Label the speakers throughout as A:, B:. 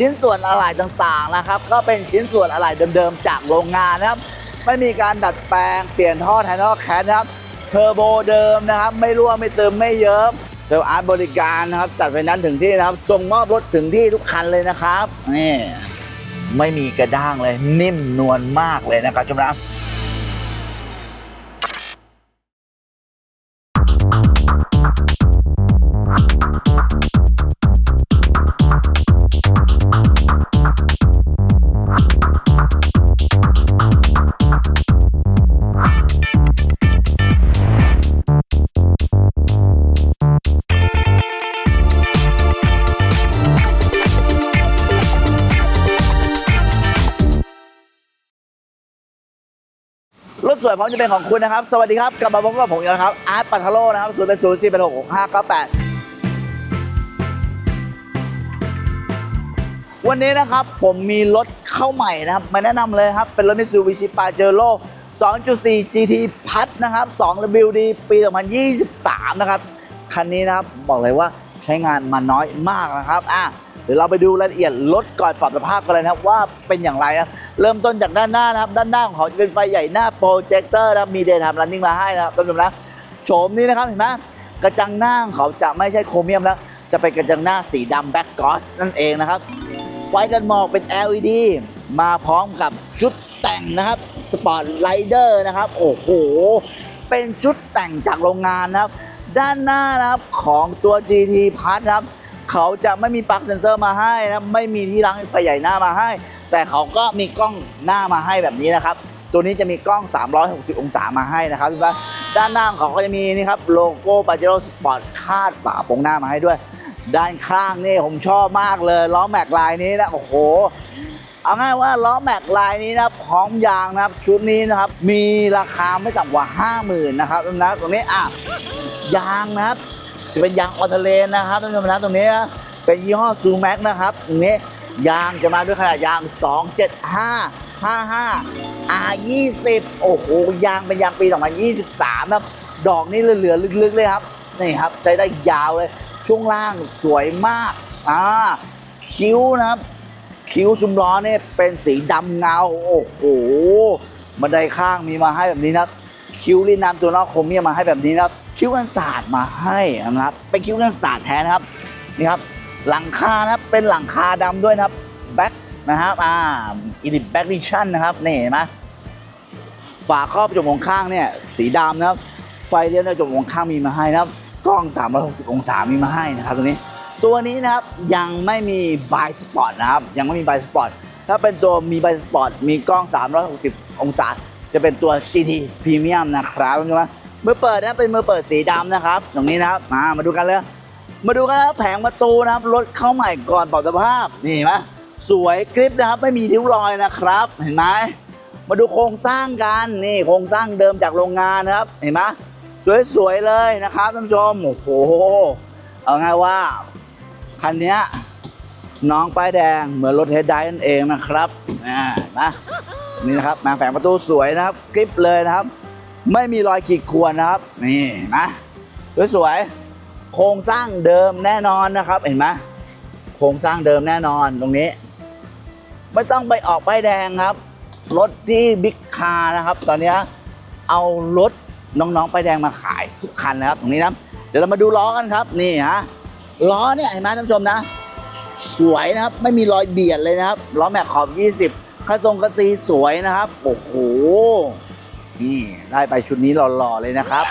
A: ชิ้นส่วนอะไหล่ต่างๆนะครับ ก็เป็นชิ้นส่วนอะไหล่เดิมๆจากโรงงานนะครับ ไม่มีการดัดแปลงเปลี่ยนท่อแทนท่อแคสนะครับเทอร์โบเดิมนะครับ ไม่รั่วไม่ซึมไม่เยิ้มเซลล์อาร์ตบริการนะครับ จัดไฟนั้นถึงที่นะครับ ส่งมอบรถถึงที่ทุกคันเลยนะครับนี่ไม่มีกระด้างเลยนิ่มนวลมากเลยนะครับจุณนะ สวยพร้อมจะเป็นของคุณนะครับ สวัสดีครับกลับมาพบกับผมอีกแล้วครับอาร์ตปัทโลนะครับศูนย์เป็นศูนย์สี่เป็นหกห้าเก้าแปดวันนี้นะครับผมมีรถเข้าใหม่นะครับ มาแนะนำเลยครับ เป็นรถมิซูบิชิปาเจโร่2.4 GT พัดนะครับ 2 WD ปี 2023 นะครับ คันนี้นะครับ บอกเลยว่าใช้งานมาน้อยมากนะครับ อะ เดี๋ยวเราไปดูรายละเอียดรถก่อนปรับสภาพกันเลยนะครับ ว่าเป็นอย่างไรนะ เริ่มต้นจากด้านหน้านะครับด้านหน้าของเขาจะเป็นไฟใหญ่หน้าโปรเจคเตอร์นะครับมีเดย์ไทม์รันนิ่งมาให้นะครับท่านผู้ชมนะโฉมนี้นะครับเห็นไหมกระจังหน้าของเขาจะไม่ใช่โครเมียมแล้ว จะเป็นกระจังหน้าสีดำแบ็กกอสนั่นเองนะครับ ไฟกันหมอกเป็น LED มาพร้อมกับชุดแต่งนะครับสปอร์ตไลเดอร์นะครับโอ้โหเป็นชุดแต่งจากโรงงานนะครับ ด้านหน้านะครับของตัว GT p a s นะครับ เขาจะไม่มีปลั๊กเซนเซอร์มาให้นะไม่มีที่ล้างไฟใหญ่หน้ามาให้ แต่เขาก็มีกล้องหน้ามาให้แบบนี้นะครับ ตัวนี้จะมีกล้อง 360 องศามาให้นะครับทุกท่านด้านหน้าของเขาก็จะมีนี่ครับโลโก้ปาเจโร่สปอร์ตคาดฝาโปรงหน้ามาให้ด้วย ด้านข้างนี่ผมชอบมากเลยล้อแม็กลายนี้นะโอ้โหเอาง่ายว่าล้อแม็กลายนี้นะพร้อมยางนะครับ ชุดนี้นะครับ มีราคาไม่ต่ำกว่า 50,000นะครับนะตรงนี้อะยางนะครับ จะเป็นยางออเทเลนนะครับท่านผู้ชมนะตรงนี้เป็นยี่ห้อซูแม็กนะครับตรงนี้ ยางจะมาด้วยขนาดยาง 275 55 R20 โอ้โห ยางเป็นยางปี 2023นะครับ ดอกนี่เหลือๆลึกๆเลยครับ นี่ครับ ใช้ได้ยาวเลย ช่วงล่างสวยมาก อ่า คิ้วนะครับ คิ้วซุ้มล้อเนี่ยเป็นสีดำเงา โอ้โห บันไดข้างมีมาให้แบบนี้นะครับคิ้วลิ้นน้ำตัวนอกโครเมียมมาให้แบบนี้นะครับ คิ้วกันศาสตร์มาให้นะครับ เป็นคิ้วกันศาสตร์แท้นะครับ นี่ครับ หลังคานะครับเป็นหลังคาดำด้วยนะครับแบ็คนะครับอ่าอิลิแบ็คดิชั่นนะครับนี่เห็นไหมฝาครอบกระจกมองข้างเนี่ยสีดำนะครับ ไฟเลี้ยวในกระจกมองข้างมีมาให้นะครับกล้อง 360 องศามีมาให้นะครับตรงนี้ ตัวนี้นะครับยังไม่มีบายสปอร์ตนะครับยังไม่มีบายสปอร์ตถ้าเป็นตัวมีบายสปอร์ตมีกล้อง 360 องศา จะเป็นตัว GT Premium นะครับคุณผู้ชมนะมือเปิดนะเป็นมือเปิดสีดำนะครับ ตรงนี้นะครับมามาดูกันเลย มาดูกันนะครับแผงประตูนะครับรถเข้าใหม่ก่อนปรับสภาพนี่เห็นไหมสวยกริปนะครับไม่มีริ้วรอยนะครับ เห็นไหมมาดูโครงสร้างกันนี่โครงสร้างเดิมจากโรงงานนะครับ เห็นไหมสวยๆเลยนะครับท่านผู้ชมโอ้โหเอาไงายว่าคันนี้น้องป้ายแดงเหมือนรถเฮดไดนั่นเองนะครับอ่นะนี่นะครับมาแผงประตูสวยนะครับกริปเลยนะครับ ไม่มีรอยขีดข่วนนะครับ นี่นะสวยๆ โครงสร้างเดิมแน่นอนนะครับ เห็นไหมโครงสร้างเดิมแน่นอนตรงนี้ ไม่ต้องไปออกป้ายแดงครับ รถที่บิ๊กคาร์นะครับ ตอนนี้เอารถน้องๆป้ายแดงมาขายทุกคันนะครับ ตรงนี้นะเดี๋ยวเรามาดูล้อกันครับ นี่ฮะล้อเนี่ยเห็นไหมท่านผู้ชมนะ สวยนะครับ ไม่มีรอยเบียดเลยนะครับล้อแม็กขอบ 20คันทรงกระซีสวยนะครับโอ้โหนี่ได้ไปชุดนี้หล่อๆเลยนะครับ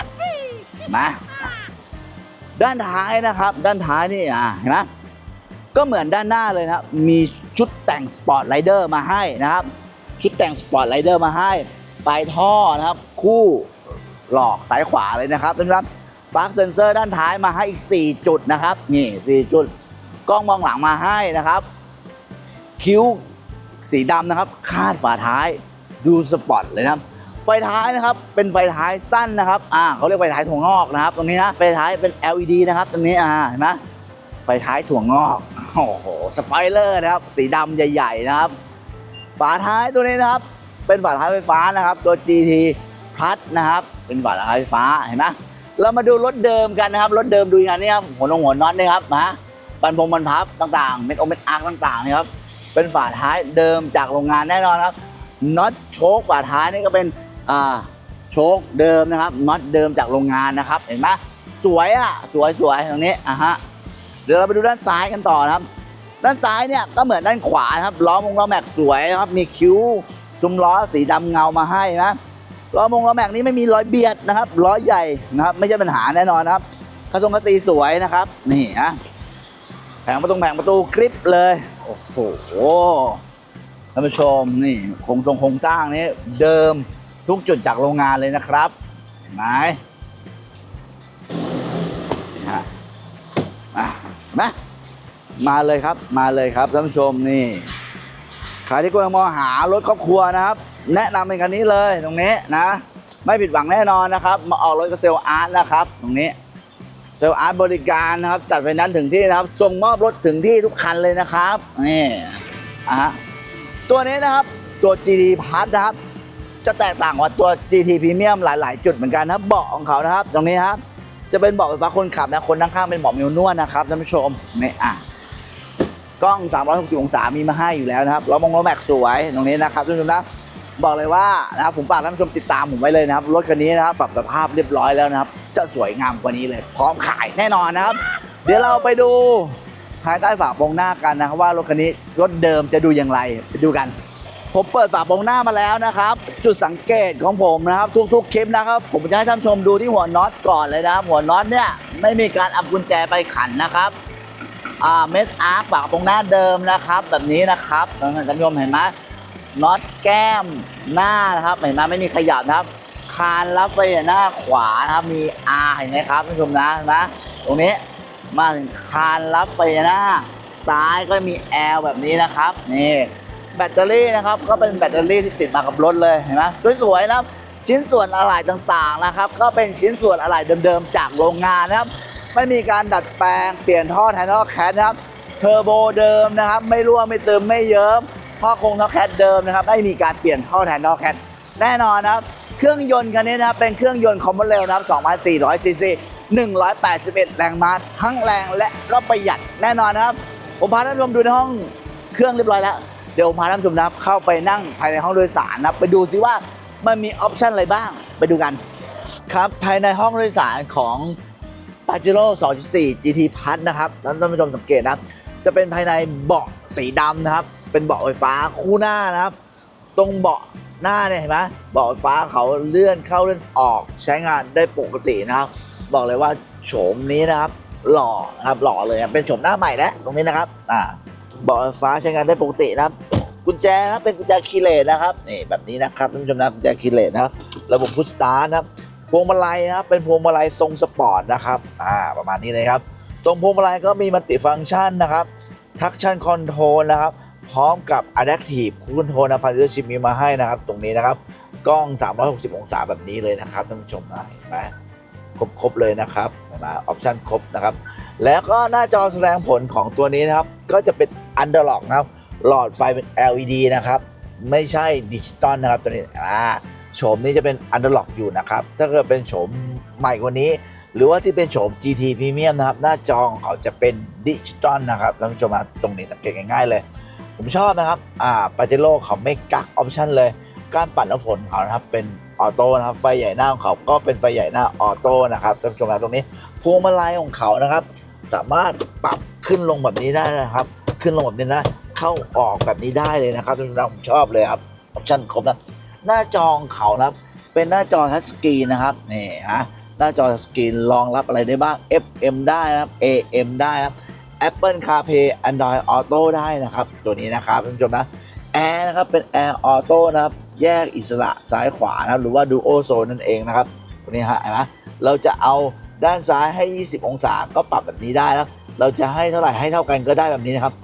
A: มา ด้านท้ายนะครับ ด้านท้ายนี่อะเห็นไหมก็เหมือนด้านหน้าเลยนะครับ มีชุดแต่งสปอร์ตไ i เดอร์มาให้นะครับ ชุดแต่งสปอร์ตไ i เดอร์มาให้ปลายท่อนะครับ คู่หลอกซ้ายขวาเลยนะครับท่านผู้ชมปลั๊กเซนเซอร์ด้านท้ายมาให้อีก 4 จุดนะครับ นี่ 4 จุด กล้องมองหลังมาให้นะครับ คิ้วสีดำนะครับ คาดฝาท้ายดูสปอร์ตเลยนะครับ ไฟท้ายนะครับเป็นไฟท้ายสั้นนะครับอ่าเขาเรียกไฟท้ายถั่วงอกนะครับ ตรงนี้นะไฟท้ายเป็น LED นะครับตรงนี้อ่าเห็นไหมไฟท้ายถั่วงอกโอ้โหสปอยเลอร์นะครับสีดำใหญ่ ๆนะครับ ฝาท้ายตัวนี้นะครับ เป็นฝาท้ายไฟฟ้านะครับ ตัว GT Plus นะครับ เป็นฝาท้ายไฟฟ้าเห็นไหมเรามาดูรถเดิมกันนะครับรถเดิมดูงานนี้ครับหัวนงหัวน็อตนี่ครับนะบันพงบันพับต่างๆเม็ดโอเม็ดอาร์ต่างๆนี่ครับเป็นฝาท้ายเดิมจากโรงงานแน่นอนครับน็อตโชคฝาท้ายนี่ก็เป็น โชคเดิมนะครับน็อตเดิมจากโรงงานนะครับ เห็นไหมสวยอะสวยสวยตรงนี้อะฮะเดี๋ยวเราไปดูด้านซ้ายกันต่อนะครับ ด้านซ้ายเนี่ยก็เหมือนด้านขวานะครับล้อมงล้อแม็กสวยครับมีคิ้วซุ้มล้อสีดำเงามาให้นะล้อมงล้อแม็กนี้ไม่มีรอยเบียดนะครับล้อใหญ่นะครับ ไม่ใช่ปัญหาแน่นอนนะครับกระทรงกระสีสวยนะครับ นี่นะแผงประตูแผงประตูคลิปเลยโอ้โหท่านผู้ชมนี่โครงทรงโครงสร้างนี้เดิม ทุกจุดจากโรงงานเลยนะครับเห็นไหมฮะมามามาเลยครับมาเลยครับท่านผู้ชมนี่ใครที่กำลังมองหารถครอบครัวนะครับ แนะนำเป็นคันนี้เลยตรงนี้นะ ไม่ผิดหวังแน่นอนนะครับ มาออกรถกับเซลล์อาร์ตนะครับ ตรงนี้เซลล์อาร์ตบริการนะครับจัดไฟนั้นซ์ถึงที่นะครับ ส่งมอบรถถึงที่ทุกคันเลยนะครับนี่อะฮะตัวนี้นะครับตัว GT Plus นะครับ จะแตกต่างกว่าตัว GT Premium หลาย ๆ จุดเหมือนกันนะเบาะของเขานะครับ ตรงนี้ครับจะเป็นเบาะไฟฟ้าคนขับนะคนนั่งข้างเป็นเบาะมิวนวดนะครับท่านผู้ชมนี่อะกล้อง 360 องศามีมาให้อยู่แล้วนะครับล้อมงล้อแม็กสวยตรงนี้นะครับท่านผู้ชมนะบอกเลยว่านะครับผมฝากท่านผู้ชมติดตามผมไว้เลยนะครับรถคันนี้นะครับปรับสภาพเรียบร้อยแล้วนะครับ จะสวยงามกว่านี้เลย พร้อมขายแน่นอนนะครับ เดี๋ยวเราไปดูภายใต้ฝาโปรงหน้ากันนะครับว่ารถคันนี้รถเดิมจะดูอย่างไรไปดูกัน ผมเปิดฝาโปรงหน้ามาแล้วนะครับ จุดสังเกตของผมนะครับ ทุกๆ คลิปนะครับ ผมจะให้ท่านชมดูที่หัวน็อตก่อนเลยนะครับ หัวน็อตเนี่ยไม่มีการเอากุญแจไปขันนะครับอ่าเม็ดอาร์คฝากตรงหน้าเดิมนะครับ แบบนี้นะครับท่านผู้ชมเห็นไหมน็อตแก้มหน้านะครับเห็นไหมไม่มีขยับนะครับ คานรับไปหน้าขวานะครับมี R เห็นไหมครับท่านผู้ชมนะเห็นไหมตรงนี้มาถึงคานรับไปหน้าซ้ายก็มี L แบบนี้นะครับนี่ แบตเตอรี่นะครับ ก็เป็นแบตเตอรี่ที่ติดมากับรถเลยเห็นไหมสวยๆนะครับชิ้นส่วนอะไหล่ต่างๆนะครับ ก็เป็นชิ้นส่วนอะไหล่เดิมๆจากโรงงานนะครับ ไม่มีการดัดแปลงเปลี่ยนท่อแทนท่อแคทนะครับเทอร์โบเดิมนะครับ ไม่รั่วไม่ซึมไม่เยิ้มท่อคงท่อแคทเดิมนะครับ ไม่มีการเปลี่ยนท่อแทนท่อแคทแน่นอนนะครับ เครื่องยนต์คันนี้นะครับเป็นเครื่องยนต์คอมมอนเรลนะครับ2,400ซีซี181 แรงม้าทั้งแรงและก็ประหยัดแน่นอนนะครับ ผมพาท่านผู้ชมดูในห้องเครื่องเรียบร้อยแล้ว เดี๋ยวพาท่านผู้ชมนะครับเข้าไปนั่งภายในห้องโดยสารนะครับไปดูซิว่ามันมีออปชันอะไรบ้างไปดูกันครับภายในห้องโดยสารของปาเจโร่2.4 GT Plus นะครับท่านผู้ชมสังเกตนะครับ จะเป็นภายในเบาะสีดำนะครับ เป็นเบาะไฟฟ้าคู่หน้านะครับ ตรงเบาะหน้าเนี่ยเห็นไหมเบาะไฟฟ้าเขาเลื่อนเข้าเลื่อนออกใช้งานได้ปกตินะครับ บอกเลยว่าโฉมนี้นะครับ หล่อนะครับหล่อเลยเป็นโฉมหน้าใหม่แล้วตรงนี้นะครับอ่า เบาะไฟฟ้าใช้งานได้ปกตินะครับ กุญแจนะครับเป็นกุญแจคีเลสนะครับนี่แบบนี้นะครับท่านผู้ชมนะกุญแจคีเลสนะครับระบบพุชสตาร์นะครับพวงมาลัยนะครับเป็นพวงมาลัยทรงสปอร์ตนะครับอ่าประมาณนี้เลยครับ ตรงพวงมาลัยก็มีมัลติฟังก์ชันนะครับทักชันคอนโทรลนะครับพร้อมกับ Adaptive Cruise Control นะพันธุ์ชิปมีมาให้นะครับ ตรงนี้นะครับ กล้อง 360 องศาแบบนี้เลยนะครับท่านผู้ชมนะเห็นไหมครบครบเลยนะครับเห็นไหมออปชันครบนะครับ แล้วก็หน้าจอแสดงผลของตัวนี้นะครับ ก็จะเป็น Underlock นะครับ หลอดไฟเป็น LED นะครับ ไม่ใช่ดิจิตอลนะครับตัวนี้อ่าโฉมนี้จะเป็น Underlock อยู่นะครับ ถ้าเกิดเป็นโฉมใหม่กว่านี้ หรือว่าที่เป็นโฉม GT Premium นะครับ หน้าจอของเขาจะเป็นดิจิตอลนะครับท่านผู้ชมนะตรงนี้สังเกตง่ายๆเลย ผมชอบนะครับอ่าปาเจโร่เขาไม่กักออปชันเลย การปัดน้ำฝนเขานะครับเป็นออโต้นะครับไฟใหญ่หน้าของเขาก็เป็นไฟใหญ่หน้าออโต้นะครับท่านผู้ชมนะตรงนี้พวงมาลัยของเขานะครับ สามารถปรับขึ้นลงแบบนี้ได้นะครับ ขึ้นลงแบบนี้นะเข้าออกแบบนี้ได้เลยนะครับท่าผมนผมชอบเลยครับออปชั่นครบนะหน้าจองเขานะครับ เป็นหน้าจอทัชสกรีนนะครับนี่ฮะหน้าจอทัชสกรีนรองรับอะไรได้บ้าง FM ได้นะครับ AM ได้นะครับ Apple CarPlay Android Auto ได้นะครับ ตัวนี้นะครับท่านผู้ชมนะแอร์นะครับเป็น Air Auto นะครับ แยกอิสระซ้ายขวานะหรือว่า Duo Zone นั่นเองนะครับตัวนี้ฮะเห็นไหมเราจะเอา ด้านซ้ายให้ 20 องศาก็ปรับแบบนี้ได้นะเราจะให้เท่าไหร่ให้เท่ากันก็ได้แบบนี้นะครับ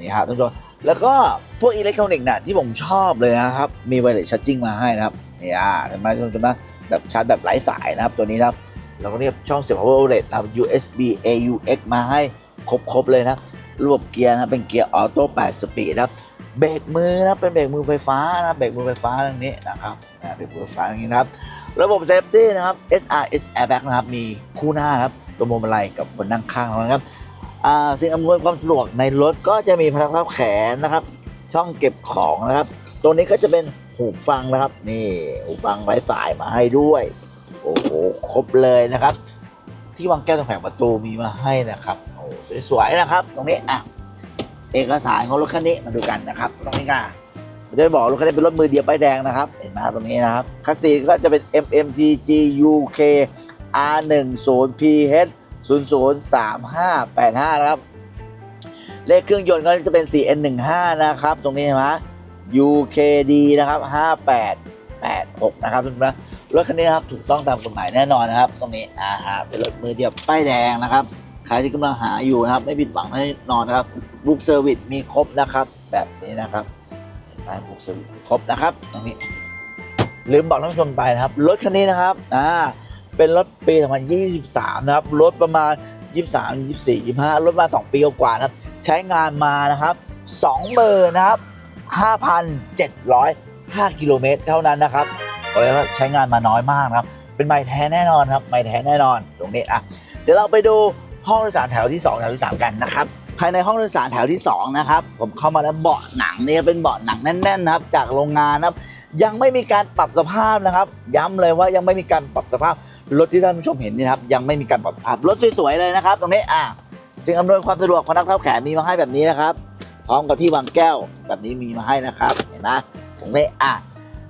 A: นี่ฮะท่านผู้ชมแล้วก็พวกอิเล็กทรอนิกส์น่ะที่ผมชอบเลยนะครับ มีไวเลสชาร์จิ่งมาให้นะครับนี่อ่าเห็นไหมท่านผู้ชมนะแบบชาร์จแบบไร้สายนะครับตัวนี้นะครับแล้วก็เนี่ยช่องเสียบ power outlet นะครับ USB AUX มาให้ครบๆเลยนะระบบเกียร์นะเป็นเกียร์ออโต้8สปีดนะครับเบรกมือนะเป็นเบรกมือไฟฟ้านะเบรกมือไฟฟ้าตรงนี้นะครับเบรกมือไฟฟ้าอย่างนี้นะครับ ระบบเซฟตี้นะครับ SRS airbag นะครับ มีคู่หน้านะครับตัวมุมอะไรกับคนนั่งข้างนะครับสิ่งอำนวยความสะดวกในรถก็จะมีพนักทับแขนนะครับ ช่องเก็บของนะครับตรงนี้ก็จะเป็นหูฟังนะครับ นี่หูฟังไร้สายมาให้ด้วย โอ้โหครบเลยนะครับ ที่วางแก้วตรงแผงประตูมีมาให้นะครับโอ้สวยๆนะครับ ตรงนี้อะเอกสารของรถคันนี้มาดูกันนะครับตรงนี้กัน ผมจะบอกรถคันนี้เป็นรถมือเดียวป้ายแดงนะครับ เห็นไหมตรงนี้นะครับคัสซีก็จะเป็น MMTG UK R10PH 003585 นะครับ เลขเครื่องยนต์ก็จะเป็น 4N15 นะครับ ตรงนี้เห็นไหม UKD นะครับ 5886 นะครับทุกคนนรถคันนี้นะครับถูกต้องตามกฎหมายแน่นอนนะครับ ตรงนี้อ่าฮะเป็นรถมือเดียวป้ายแดงนะครับใครที่กำลังหาอยู่นะครับ ไม่ผิดหวังแน่นอนนะครับ บุ๊กเซอร์วิสมีครบนะครับ แบบนี้นะครับ ไหมบุ๊กเซอร์วิสครบนะครับตรงนี้ลืมบอกท่านผู้ชมไปนะครับ รถคันนี้นะครับอ่าเป็นรถปี2023 นะครับ รถประมาณ 23 24 25 รถมา 2 ปีกว่านะครับ ใช้งานมานะครับ20,000นะครับ 5,705 กิโลเมตรเท่านั้นนะครับบอกเลยว่าใช้งานมาน้อยมากนะครับ เป็นไม้แท้แน่นอนครับ ไม้แท้แน่นอน ตรงนี้อะ เดี๋ยวเราไปดูห้องโดยสารแถวที่ 2 แถวที่ 3 กันนะครับ ภายในห้องโดยสารแถวที่ 2 นะครับ ผมเข้ามาแล้วเบาะหนังเนี่ยเป็นเบาะหนังแน่นๆนะครับ จากโรงงานนะครับ ยังไม่มีการปรับสภาพนะครับ ย้ำเลยว่ายังไม่มีการปรับสภาพรถที่ท่านผู้ชมเห็นนี่ครับยังไม่มีการปรับสภาพรถสวยๆเลยนะครับ ตรงนี้อะสิ่งอำนวยความสะดวกพนักเท้าแขนมีมาให้แบบนี้นะครับพร้อมกับที่วางแก้วแบบนี้มีมาให้นะครับเห็นไหมตรงนี้อะ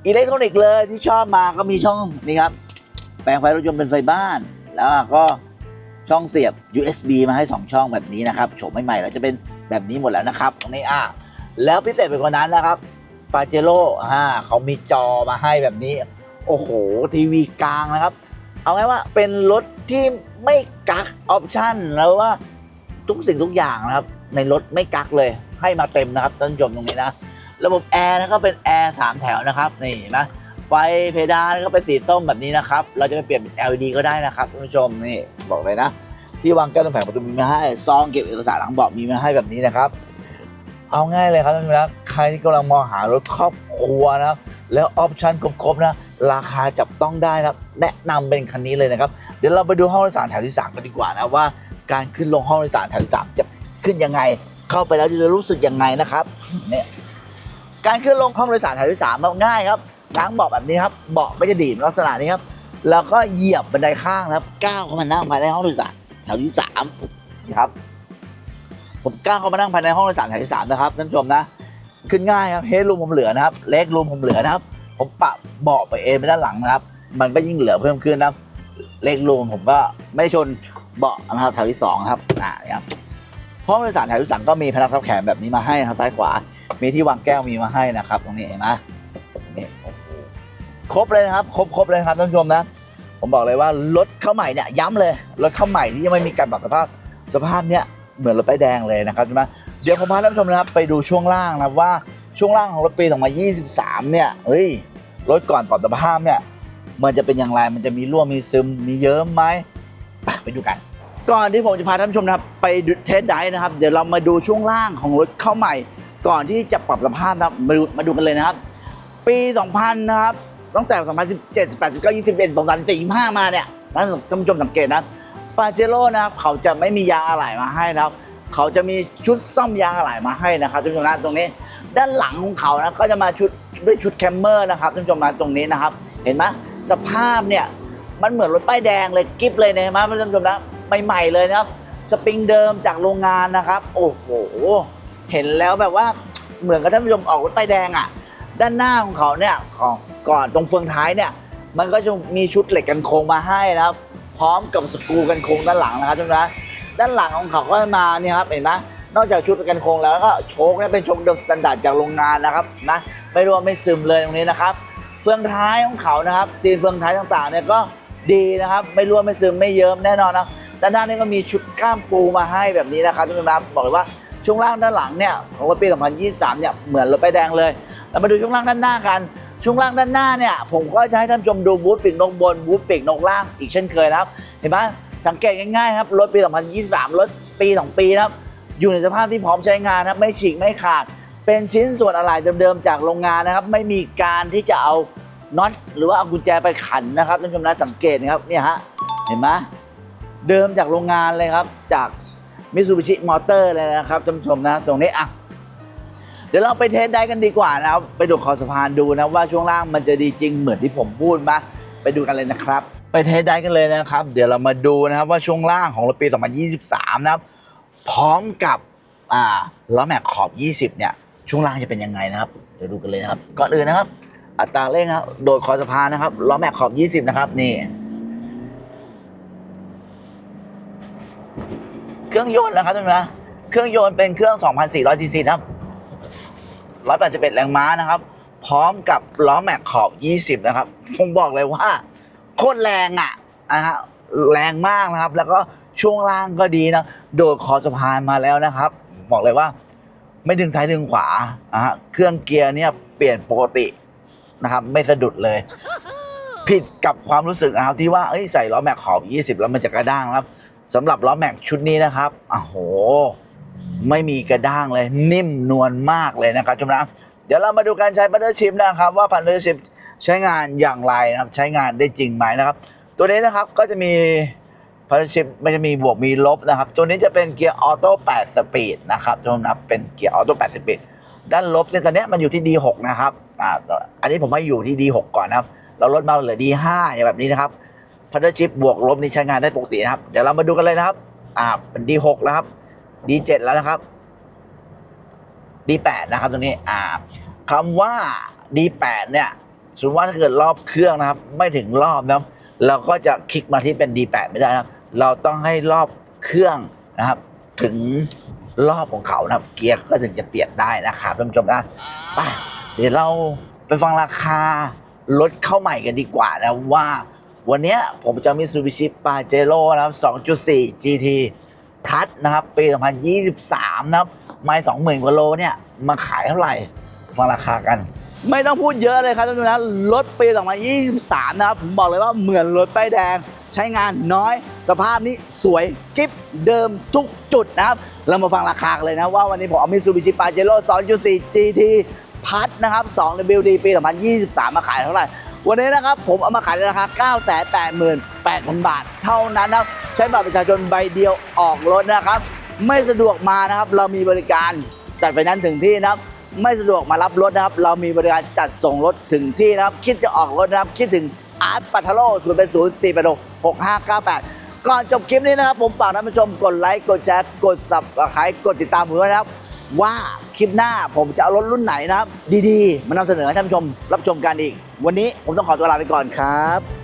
A: อิเล็กทรอนิกส์เลยที่ชอบมาก็มีช่องนี่ครับแปลงไฟรถยนต์เป็นไฟบ้าน แล้วก็ ช่องเสียบ USB มาให้ 2 ช่องแบบนี้นะครับโฉมใหม่ๆแล้วจะเป็นแบบนี้หมดแล้วนะครับตรงนี้อะแล้วพิเศษไปกว่านั้นนะครับปาเจโร่อ่าเขามีจอมาให้แบบนี้ โอ้โห ทีวีกลางนะครับ เอาไงว่าเป็นรถที่ไม่กักออปชั่นแล้วว่าทุกสิ่งทุกอย่างนะครับ ในรถไม่กักเลย ให้มาเต็มนะครับท่านผู้ชมตรงนี้นะ ระบบแอร์นะก็เป็นแอร์สามแถวนะครับ นี่นะ ไฟเพดานก็เป็นสีส้มแบบนี้นะครับ เราจะไปเปลี่ยนเป็น LED ก็ได้นะครับท่านผู้ชมนี่บอกเลยนะ ที่วางแก้วตรงแผงประตูมีมาให้ซองเก็บเอกสารหลังเบาะมีมาให้แบบนี้นะครับ เอาง่ายเลยครับท่านผู้ชมนะใครที่กำลังมองหารถครอบครัวนะครับแล้วออปชั่นครบๆนะราคาจับต้องได้นะแนะนำเป็นคันนี้เลยนะครับ เดี๋ยวเราไปดูห้องโดยสารแถวที่3กันดีกว่านะว่า การขึ้นลงห้องโดยสารแถวที่3จะขึ้นยังไง เข้าไปแล้วจะรู้สึกยังไงนะครับเนี่ยการขึ้นลงห้องโดยสารแถวที่3มันง่ายครับ ล้างเบาะแบบนี้ครับเบาะไม่จะดีดลักษณะนี้ครับแล้วก็เหยียบบันไดข้างนะครับก้าวเข้ามานั่งภายในห้องโดยสารแถวที่3นี่ครับผมก้าวเข้ามานั่งภายในห้องโดยสารแถวที่สามนะครับท่านผู้ชมนะ ขึ้นง่ายครับเฮดรูมผมเหลือนะครับเล็กรูมผมเหลือนะครับ ผมปรับเบาะไปเองไปด้านหลังนะครับ มันก็ยิ่งเหลือเพิ่มขึ้นนะครับเล็กรูมผมก็ไม่ชนเบาะนะครับแถวที่สองนะครับอ่านี่ยครับห้องโดยสารแถวที่สามก็มีพนักทับแขนแบบนี้มาให้นะครับซ้ายขวา มีที่วางแก้วมีมาให้นะครับ ตรงนี้เห็นไหม ครบเลยนะครับครบครบเลยครับท่านผู้ชมนะ ผมบอกเลยว่ารถเข้าใหม่เนี่ยย้ำเลยรถเข้าใหม่ที่ยังไม่มีการปรับสภาพสภาพเนี่ยเหมือนรถป้ายแดงเลยนะครับใช่ไหมเดี๋ยวผมพาท่านผู้ชมนะครับไปดูช่วงล่างนะว่าช่วงล่างของรถปี 2023 เนี่ยเฮ้ยรถก่อนปรับสภาพเนี่ยมันจะเป็นอย่างไรมันจะมีรั่วมีซึมมีเยิ้มไหมไปดูกันก่อนที่ผมจะพาท่านผู้ชมนะครับไปดูเทสไดฟ์นะครับ เดี๋ยวเรามาดูช่วงล่างของรถเข้าใหม่ ก่อนที่จะปรับสภาพนะมาดูมาดูกันเลยนะครับ ปี 2000 นะครับ ตั้งแต่ 2017 18 19 21 2024 25 มาเนี่ยท่านท่านผู้ชมสังเกตนะปาเจโร่นะครับเขาจะไม่มียางอะไหล่มาให้นะครับ เขาจะมีชุดซ่อมยางอะไหล่มาให้นะครับท่านผู้ชมนะตรงนี้ ด้านหลังของเขานะก็จะมาชุดด้วยชุดแคมเมอร์นะครับท่านผู้ชมนะตรงนี้นะครับ เห็นไหมสภาพเนี่ยมันเหมือนรถป้ายแดงเลยกิฟเลยนะเห็นไหมท่านผู้ชมนะใหม่ๆเลยนะครับสปริงเดิมจากโรงงานนะครับ โอ้โห เห็นแล้วแบบว่าเหมือนกับท่านผู้ชมออกรถป้ายแดงอะ ด้านหน้าของเขาเนี่ยของก่อนตรงเฟืองท้ายเนี่ย มันก็จะมีชุดเหล็กกันโค้งมาให้นะครับ พร้อมกับสกรูกันโค้งด้านหลังนะครับทุกท่านด้านหลังของเขาก็มาเนี่ยครับเห็นไหมนอกจากชุดกันโค้งแล้วก็โชคเนี่ยเป็นโชคเดิมสแตนดาร์ดจากโรงงานนะครับนะไม่รวมไม่ซึมเลยตรงนี้นะครับ เฟืองท้ายของเขานะครับซีนเฟืองท้ายต่างๆเนี่ยก็ดีนะครับ ไม่รั่วไม่ซึมไม่เยิ้มแน่นอนนะด้านหน้านี่ก็มีชุดก้ามปูมาให้แบบนี้นะครับทุกท่านครับบอกเลยว่าช่วงล่างด้านหลังเนี่ยของปี 2023 เนี่ยเหมือนรถป้ายแดงเลย เรามาดูช่วงล่างด้านหน้ากัน ช่วงล่างด้านหน้าเนี่ยผมก็จะให้ท่านชมดูบูธปีกนกบนบูธปีกนกล่างอีกเช่นเคยนะครับ เห็นไหมสังเกตง่ายๆครับรถปี 2023 รถปี 2 ปีนะครับ อยู่ในสภาพที่พร้อมใช้งานนะครับไม่ฉีกไม่ขาด เป็นชิ้นส่วนอะไหล่เดิมๆจากโรงงานนะครับ ไม่มีการที่จะเอาน็อตหรือว่าเอากุญแจไปขันนะครับท่านผู้ชมนะสังเกตนะครับเนี่ยฮะเห็นไหมเดิมจากโรงงานเลยครับจากมิซูบิชิมอเตอร์เลยนะครับท่านผู้ชมนะตรงนี้อะ ดี๋ยวเราไปเทสได้กันดีกว่านะครับ ไปดูขอสะพานดูนะว่าช่วงล่างมันจะดีจริงเหมือนที่ผมพูดมาไปดูกันเลยนะครับ ไปเทสได้กันเลยนะครับ เดี๋ยวเรามาดูนะครับว่าช่วงล่างของรถปี 2023 นะครับ พร้อมกับอ่าล้อแม็กขอบ 20 เนี่ย ช่วงล่างจะเป็นยังไงนะครับ เดี๋ยวดูกันเลยนะครับ ก่อนอื่นนะครับ อัตราเร่งครับโดดคอสะพานนะครับล้อแม็กขอบ 20 นะครับนี่เครื่องยนต์นะครับท่านผู้ชมนะเครื่องยนต์เป็นเครื่อง 2,400ซีซีนะครับ 181 แรงม้านะครับ พร้อมกับล้อแม็กขอบ 20 นะครับ ผมบอกเลยว่าโคตรแรงอะนะฮะแรงมากนะครับ แล้วก็ช่วงล่างก็ดีนะ โดดคอสะพานมาแล้วนะครับ บอกเลยว่า ไม่ดึงซ้ายดึงขวาอะฮะเครื่องเกียร์เนี่ยเปลี่ยนปกตินะครับ ไม่สะดุดเลย ผิดกับความรู้สึกนะครับที่ว่าเอ้ยใส่ล้อแม็กขอบ 20 แล้วมันจะกระด้างครับสำหรับล้อแม็กชุดนี้นะครับอ้โห ไม่มีกระด้างเลยนิ่มนวลมากเลยนะครับจุ๊บนะเดี๋ยวเรามาดูการใช้พันเ e อร์ชิพนะครับ ว่าพันเ e อร์ชิพใช้งานอย่างไรนะครับ ใช้งานได้จริงไหมนะครับ ตัวนี้นะครับก็จะมีพันเ e อร์ชิพมันจะมีบวกมีลบนะครับ ตัวนี้จะเป็นเกียร์ออโต้8สปีดนะครับทุกคนนะเป็นเกียร์ออโต้8สปีดด้านลบเนี่ยตอนนี้มันอยู่ที่ D6 นะครับอ่าอันนี้ผมให้อยู่ที่ D6 ก่อนนะครับ เราลดมาเหลือ D5 อย่างแบบนี้นะครับพันเ e อร์ชิพบวกลบนี่ใช้งานได้ปกตินะครับ เดี๋ยวเรามาดูกันเลยนะครับอ่าเป็น D6 นะครับ D7 แล้วนะครับ D8 นะครับตรงนี้อ่าคำว่า D8 เนี่ยสมมติว่าถ้าเกิดรอบเครื่องนะครับ ไม่ถึงรอบนะครับเราก็จะคลิกมาที่เป็น D8 ไม่ได้นะครับ เราต้องให้รอบเครื่องนะครับ ถึงรอบของเขานะครับ เกียร์ก็ถึงจะเปลี่ยนได้นะครับท่านผู้ชมนะไปเดี๋ยวเราไปฟังราคารถเข้าใหม่กันดีกว่านะว่า วันนี้ผมจะมีซูบิชิปาเจโร่นะครับ 2.4 GT พลัสนะครับปี 2023 นะครับไม่20,000กว่าโลเนี่ยมาขายเท่าไหร่ฟังราคากัน ไม่ต้องพูดเยอะเลยครับท่านผู้ชมนะรถปี 2023 นะครับผมบอกเลยว่าเหมือนรถป้ายแดง ใช้งานน้อย สภาพนี้สวยกิ๊บเดิมทุกจุดนะครับ เรามาฟังราคากันเลยนะว่าวันนี้ผมเอามิซูบิชิปาเจโร่2.4 GT พัดนะครับ 2WD ปี 2023 มาขายเท่าไหร่ วันนี้นะครับผมเอามาขายในราคา 988,000บาท เท่านั้นนะครับ ใช้บัตรประชาชนใบเดียวออกรถนะครับ ไม่สะดวกมานะครับ เรามีบริการจัดไฟแนนซ์ถึงที่นะครับ ไม่สะดวกมารับรถนะครับ เรามีบริการจัดส่งรถถึงที่นะครับ คิดจะออกรถนะครับ คิดถึงอาร์ตปัทโลศูนย์เป็นศูนย์สี่แปดหกห้าเก้าแปดก่อนจบคลิปนี้นะครับ ผมฝากท่านผู้ชมกดไลค์กดแชร์กดสับสไครต์กดติดตามผมด้วยนะครับ ว่าคลิปหน้าผมจะเอารถรุ่นไหนนะครับ ดีๆ มานำเสนอให้ท่านผู้ชมรับชมกันอีก วันนี้ผมต้องขอตัวลาไปก่อนครับ